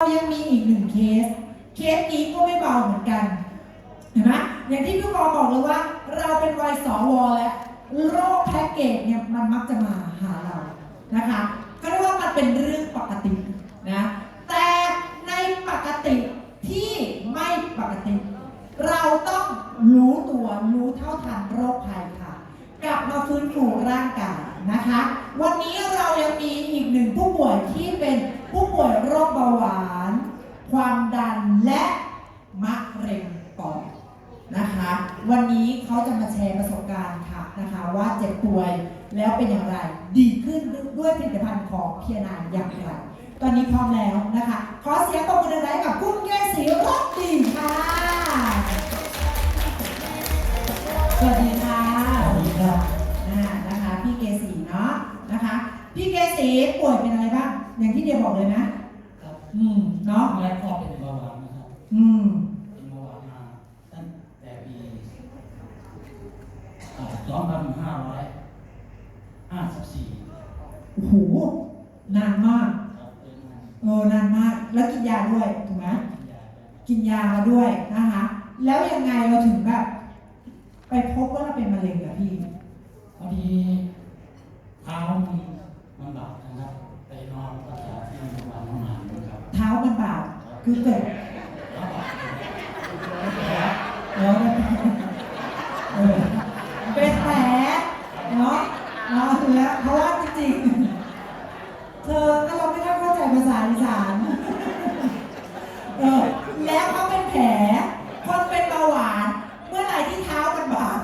เรายังมีอีกหนึ่งเคส เคสนี้ก็ไม่เบาเหมือนกัน เห็นไหมอย่างที่พี่บอลบอกเลยว่า เราเป็นวัยสวแล้วโรคแพ็กเกจเนี่ยมันมักจะมาหาเรา นะคะก็เรียกว่ามันเป็นเรื่องปกตินะ แต่ในปกติที่ไม่ปกติ เราต้องรู้ตัวรู้เท่าทันโรคภัยค่ะ กลับมาฟื้นฟูร่างกายนะคะ วันนี้เรายังมีอีกหนึ่งผู้ป่วยที่เป็น ผู้ป่วยโรคเบาหวาน ความดันและมะเร็งปอดนะคะ วันนี้เขาจะมาแชร์ประสบการณ์ค่ะนะคะว่าเจ็บป่วยแล้วเป็นอย่างไร ดีขึ้นด้วยผลิตภัณฑ์ของเพียนายอย่างไร ตอนนี้พร้อมแล้วนะคะ ขอเสียงปรบมือดังๆให้กับคุณเกศรีโรจน์ดีค่ะ สวัสดีค่ะสวัสดีครับอ่านะคะพี่เกศรีเนาะนะคะ พี่เกศรีป่วยเป็นอะไรบ้าง อย่างที่เดียบอกเลยนะ ครับอืมเนาะแรกก็เป็นเบาหวานนะครับ อืมเป็นเบาหวานมาตั้งแต่ปีสองพันห้าร้อยห้าสิบสี่โอ้โหนานมาก ครับเป็นมาเออนานมาก แล้วกินยาด้วยถูกไหมกินยาไปกินยามาด้วยนะคะ แล้วยังไงเราถึงแบบ ไปพบว่าเราเป็นมะเร็งอะพี่ พอดีเท้ามันมันบาดนะครับ เท้ามันบาดคือเกิดแล้วบาดแล้วมันเออเป็นแผลเนาะเนาะแล้วเพราะว่าจริงๆเธอเราไม่ได้เข้าใจภาษาอีสานเออแล้วเขาเป็นแผลคนเป็นเบาหวาน เมื่อไหร่ที่เท้ามันบาด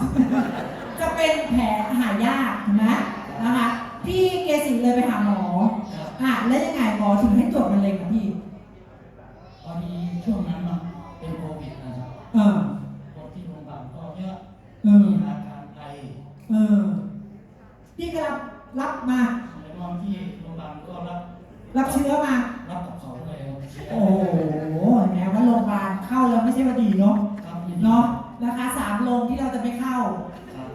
จะเป็นแผลหายากถูกไหมนะ พี่เกศรีเลยไปหาหมอ ครับ อะ แล้วยังไงหมอถึงให้ตรวจมะเร็งกับพี่พอดีช่วงนั้นมันเป็นโควิดนะครับเออคนที่โรงพยาบาลก็เยอะเออมีอาการไอเออพี่ก็รับรับมาในนอนที่โรงพยาบาลก็รับ รับเชื้อมา รับกับเขาเลยครับเสียโอ้โหแม้ว่าโรงพยาบาลเข้าแล้วไม่ใช่ว่าดีเนาะครับยินดีเนาะนะคะสามโรงที่เราจะไปเข้าครับ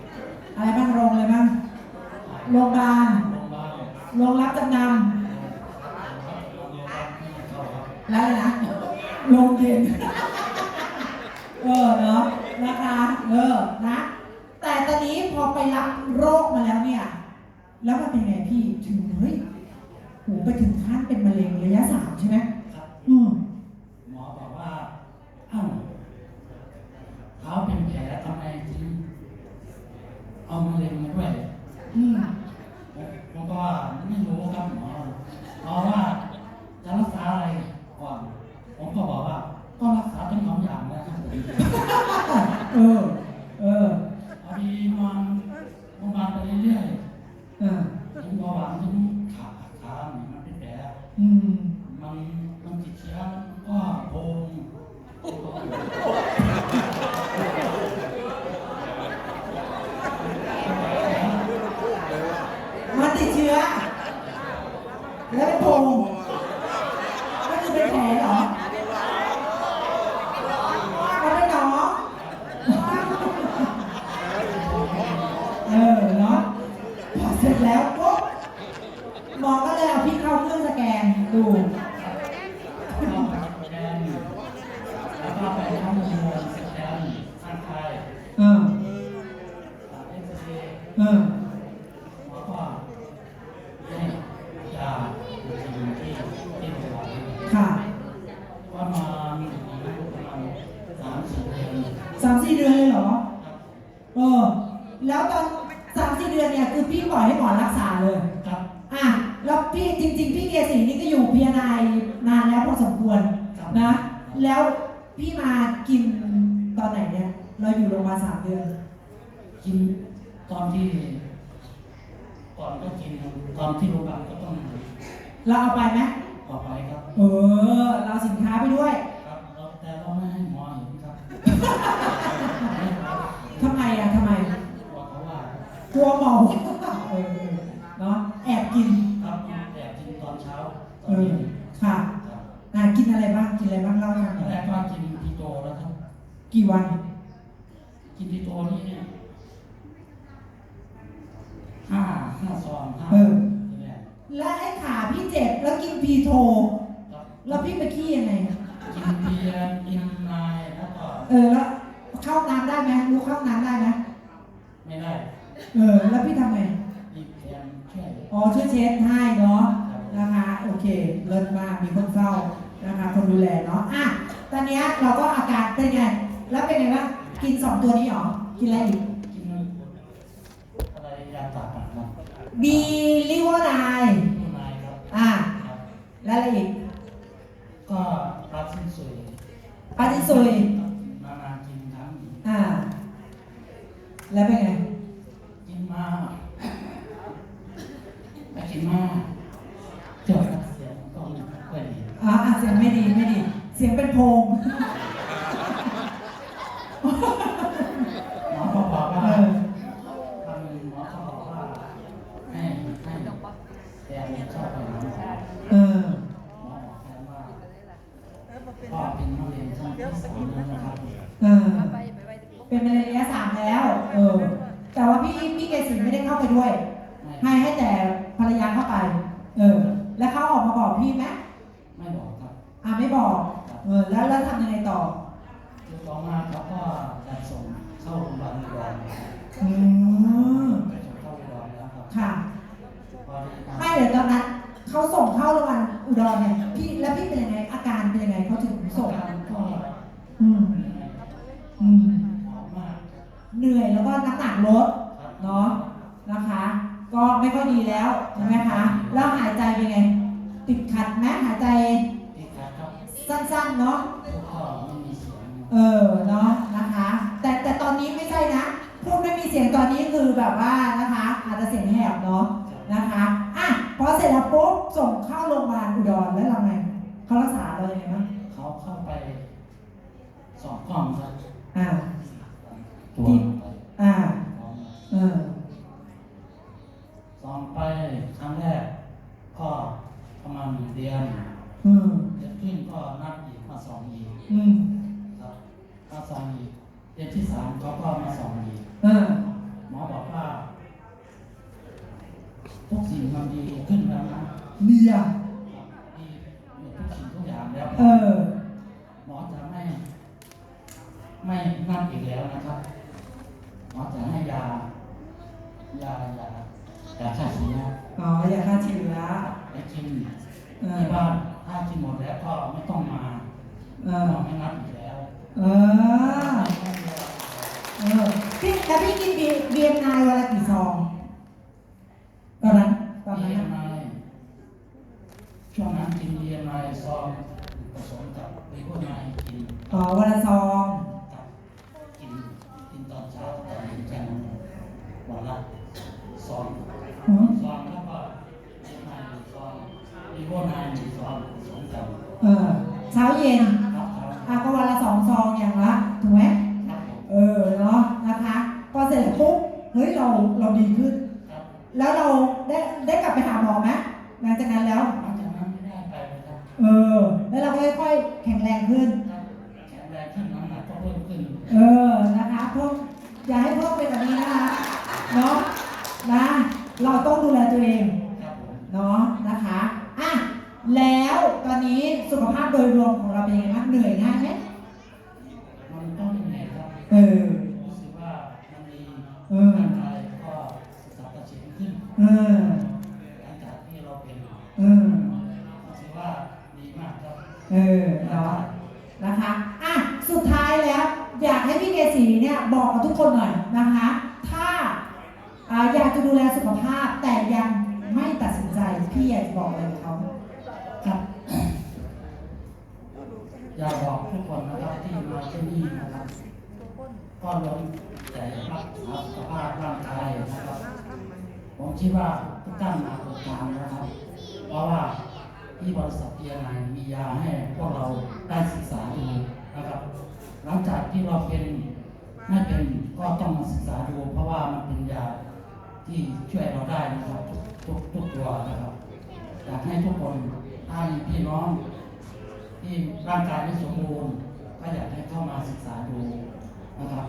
อะไรบ้างโรงอะไรบ้างโรงพยาบาลโรงพยาบาลโรงรับจำนครับโรงพยาบาลที่ เขาครับำแล้วอะไรนะโรงเย็น เออเนาะนะคะเออนะแต่ตอนนี้พอไปรับโรคมาแล้วเนี่ย แล้วมันเป็นไงพี่ถึงเฮ้ยโหไปถึงขั้นเป็นมะเร็งระยะสามใช่ไหม ครับ อืม หมอบอกว่าเอ้าเท้าเป็นแผลทำไมถึงเอามะเร็งมาด้วย อืม ผมก็ว่าไม่รู้ครับหมอเพราะว่าจะรักษาอะไรก่อน ผมก็บอกว่าก็รักษาทั้งสองอย่างนะครับ เออ เออ พอดีนอนโรงพยาบาลไปเรื่อย เออๆถึงเบาหวานถึงขาขาเนี่ยมันเป็นแผล อืม มันมันติดเชื้อก็โพง มันติดเชื้อ แล้วเป็นโพรงก็คือเป็นแผลเหรอเอาไปหนองเออเนาะพอเสร็จแล้วปุ๊บหมอก็เลยเอาพี่เข้าเครื่องสแกนดู ก็สแกนแล้วก็ไปข้อมูลสแกนร่างกาย เออ เอ็กซเรย์ เออ หมอก็ให้ยาที่ที่ที่โรงพยาบาล ค่ะ ก็มามีประมาณสามสี่เดือน สามสี่เดือนเลยเหรอ ครับ เออ แล้วตอนสามสี่เดือนเนี่ยคือพี่ปล่อยให้หมอรักษาเลยครับอะแล้วพี่จริง ๆ พี่เกศรีนี่ก็อยู่พีนายนานแล้วพอสมควรนะ แล้วพี่มากินตอนไหนเนี่ยเราอยู่โรงพยาบาลสามเดือน กินตอนที่ก่อนก็กินตอนที่โรงพยาบาลก็ต้องเราเอาไปไหมออกไปครับ เออ เราเอาสินค้าไปด้วย ครับเราแต่เราไม่ให้หมอเห็นครับ กินอะไรบ้างกินอะไรบ้างเล่าให้ฟังหตน่อนแรอยกก็กินพีโตแล้วครับ กี่วัน กินพีโตนี่ห้าห้าซองห้าเออ นี่แหละและไอ้ขาพี่เจ็บแล้วกินพีโท ครับแล้วพี่ไปขี้ยังไง กินเบียร์กินไม้แล้วก็เออแล้วเข้าห้องน้ำได้ไหมรู้เข้าห้องน้ำได้ไหมไม่ได้เออ แล้วพี่ทำไง มีแฟนช่วย อ๋อช่วยเช็ดให้เนาะนะคะโอเค เลิศมากมีคนเฝ้า นะคะคนดูแลเนาะอะตอนเนี้ยเราก็อาการเป็นไง แล้วเป็นไงบ้างกินสองตัวนี้เหรอ กินอะไรอีกกินอะไรยาตัดอะครับบีลิเวอร์ไนที่ไม้ครับอะครับแล้วอะไรอีกก็ปลาชิ้นสุยปาจิซุย นานๆกินครั้ง อ่า แล้วเป็นไง กินมาไม่กินมาเจอเสียงก็ไม่ค่อยดี อ่าอะเสียงไม่ดีไม่ดี เสียงเป็นโพรงหมอเขาบอกเอว่าอทางหมอเขาบอกว่าให้ให้แฟนชอบไปหาหมอเออหมอบอกแฟนว่าพ่อเป็นมะเร็งชั้นที่สามแล้วนะครับเออเป็นมะเร็งระยะสามแล้ว เออ แต่ว่าพี่พี่เกศรีไม่ได้เข้าไปด้วยไม่ให้ให้แต่ภรรยาเข้าไป เออ แล้วเขาออกมาบอกพี่ไหมไม่บอกครับอ่าไม่บอก เออแล้วแล้วทำยังไงต่อคือต่อมาเขาก็จะส่งเข้าโรงพยาบาลอุดรนะครับอืมไปส่งเข้าอุดรแล้วครับค่ะพอดีมาไม่เดี๋ยวตอนนั้นเขาส่งเข้าโรงพยาบาลอุดรเนี่ยพี่แล้วพี่เป็นยังไงอาการเป็นยังไงเขาถึงส่งอาการก็อืมเหนื่อยอืมหอมมากเหนื่อยแล้วก็น้ำหนักลดครับเนาะนะคะ ก็ไม่ค่อยดีแล้วใช่ไหมคะแล้วหายใจเป็นไง ติดขัดไหมหายใจติดขัดครับ สั้นๆเนาะแล้วก็ไม่มีเสียงเออเนาะนะคะ แต่แต่ตอนนี้ไม่ใช่นะพูดไม่มีเสียงตอนนี้คือแบบว่านะคะ อาจจะเสียงแหบเนาะนะคะอะพอเสร็จแล้วปุ๊บส่งเข้าโรงพยาบาลอุดรแล้วเราไงเขารักษาเรายังไงบ้างเขาเข้าไปสองกล้องครับอ่าตัวที่ไปอ่าสองเออสองไปครั้งแรกก็ประมาณหนึ่งเดือนอืมเดือนครึ่ง ก็นัดอีกมาสองอีกอืมครับมาสองอีกเดือนที่สามเขาก็มาสองอีกเออหมอบอกว่าทุกสิ่งมันดีขึ้นแล้วนะเมียดีหมดทุกสิ่งทุกอย่างแล้วเออ หมอจะไม่ ไม่นั่นอีกแล้วนะครับ หมอจะให้ยายายายาฆ่าเชื้ออ๋อ อย่าฆ่าเชื้อ ไปกินเออที่บ้าน ถ้ากินหมดแล้วก็ไม่ต้องมาเอหมออไม่นัดอีกแล้วเออเออพี่แล้วพี่กินบีเบียนายวันละกี่ซองตอนนั้นตอนนั้นเรียนนะมาช่วงนั้นกินเรียนมาซองผสมกับไปพวกนายกินอ๋อวันละซอ มีพวกนายหนึ่งซองผสมกันเออเช้าเย็นครับครับอะก็วันละสองซองอย่างละถูกไหมครับผมเออเนาะนะคะพอเสร็จแล้วปุ๊บเฮ้ยเราเราดีขึ้น ครับแล้วเราได้ได้กลับไปหาหมอไหมหลังจากนั้นแล้ว หลังจากนั้นไม่ได้ไปเลยครับเออ แล้วเราก็ค่อยๆแข็งแรงขึ้น ครับแข็งแรงขึ้นน้ำหนักก็เพิ่มขึ้น เออ นะคะเพิ่มอย่าให้เพิ่มเป็นแบบนี้นะคะ เนาะ นะ เราต้องดูแลตัวเอง ครับผม เนาะ นะคะ อะ แล้วตอนนี้สุขภาพโดยรวมของ เราเป็นยังไงบ้างเหนื่อยง่ายไหมมันต้องเหนื่อยครับเออรู้สึกว่ามันมีเออร่างกายก็ศึกษากระเฉงขึ้นเออหลังจากที่เราเป็นเออรู้สึกว่าดีมากครับเออเนาะนะคะอะสุดท้ายแล้ว อยากให้พี่เกษีเนี่ยบอกกับทุกคนหน่อยนะคะ ถ้าอ่าอยากจะดูแลสุขภาพแต่ยังไม่ตัดสินใจ พี่อยากจะบอกอะไรกับเขา ครับ อยากบอกทุก คนนะครับที่มาที่นี่นะครับก็ล้มแต่รักษาสภาพร่างกายนะครับ ผมคิดว่าทุกท่านมาถูกทางนะครับ เพราะว่าที่บริษัทเอียนมียาให้พวกเราได้ศึกษาดูนะครับ หลังจากที่เราเป็นไม่เป็นก็ต้องศึกษาดู เพราะว่ามันเป็นยาที่ช่วยเราได้นะครับทุกทุกตัวนะครับอยากให้ทุกคนถ้ามีพี่น้อง ที่ร่างกายไม่สมบูรณ์ก็อยากให้เข้ามาศึกษาดูนะครับ